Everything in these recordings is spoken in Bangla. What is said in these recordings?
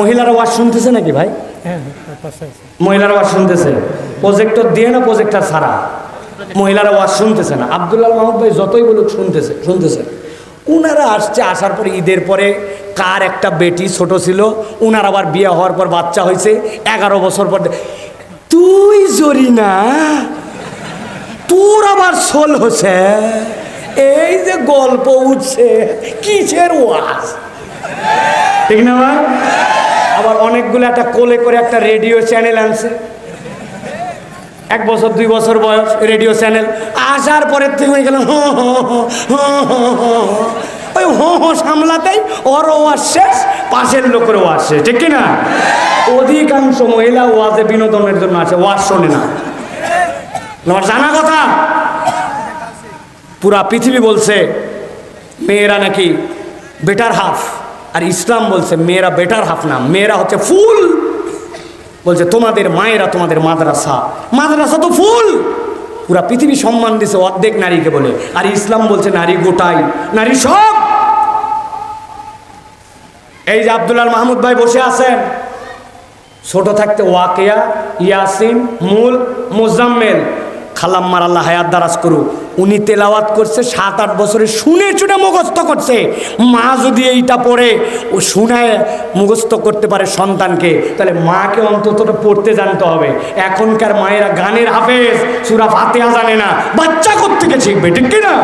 মহিলারা ওয়াজ শুনতেছে নাকি ভাই? হ্যাঁ হ্যাঁ আছে। মহিলারা ওয়াজ শুনতেছে। প্রজেক্টর দিয়ে না প্রজেক্টর ছাড়া? মহিলারা ওয়াজ শুনতেছে না। আবদুল্লাহ মাহমুদ ভাই যতই বলুক শুনতেছে শুনতেছে। উনারা আসছে আসার পরে ঈদের পরে কার একটা বেটি ছোট ছিল উনার আবার বিয়ে হওয়ার পর বাচ্চা হয়েছে এগারো বছর পর তুই জরি না তোর আবার সোল হচ্ছে? এই যে গল্প উঠছে কিসের ওয়াজ? ঠিক না ভাই? আবার অনেকগুলো একটা কোলে করে একটা রেডিও চ্যানেল আনছে। এক বছর, দুই বছর বয়স, রেডিও চ্যানেল। আসার পরের থেকে হয়ে গেল। ওই হো হো সামলাতেই ওর ওয়াজ শেষ, পাশের লোকের ওয়াজ শেষ, ঠিক কি না অধিকাংশ মহিলা ওয়াজে বিনোদনের জন্য আছে ওয়াজ শোনে না। আমার জানা কথা? পুরা পৃথিবী বলছে, মেয়েরা নাকি বেটার হাফ আর ইসলাম বলছে, মেয়েরা বেটার হাফ না, মেয়েরা হচ্ছে ফুল বলছে, তোমাদের মায়েরা তোমাদের মাদ্রাসা মাদ্রাসা তো ফুল পুরা পৃথিবী সম্মান দিছে, অর্ধেক নারীকে বলে। আর ইসলাম বলছে, নারী গোটাই, নারী সব। এই যে আব্দুল্লাহ মাহমুদ ভাই বসে আছেন ছোট থাকতে ওয়াকিয়া, ইয়াসিন, মূল, মোজাম্মেল। খালাম্মার আল্লাহ হায়াত দারাজ করু উনি তেলাওয়াত করছে, সাত আট বছরে শুনে চুনে মুখস্থ করছে। মা যদি এইটা পড়ে, ও শুনে মুখস্থ করতে পারে সন্তানকে। তাহলে মাকে অন্তত পড়তে জানতে হবে। এখনকার মায়েরা গানের হাফেজ, সুরা ফাতেহা জানে না। বাচ্চা কোত্থেকে শিখবে, ঠিক কি না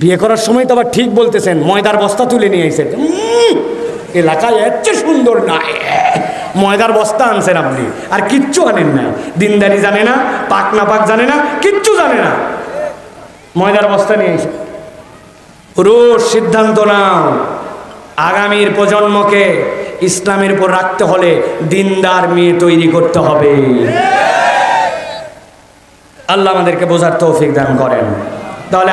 বিয়ে করার সময় তো আবার ঠিক বলতেছেন, ময়দার বস্তা তুলে নিয়ে এসেছেন এলাকায় এত সুন্দর না ময়দার বস্তা আনছেন আপনি। আর কিচ্ছু আনেন না দিনদারি জানে না, পাক না পাক জানে না, কিচ্ছু জানে না। ময়দার বস্তা নিয়ে এসে। পুরুষ সিদ্ধান্ত নাও। আগামীর প্রজন্মকে ইসলামের উপর রাখতে হলে দিনদার মেয়ে তৈরি করতে হবে। আল্লাহ আমাদেরকে বোঝার তৌফিক দান করেন। তাহলে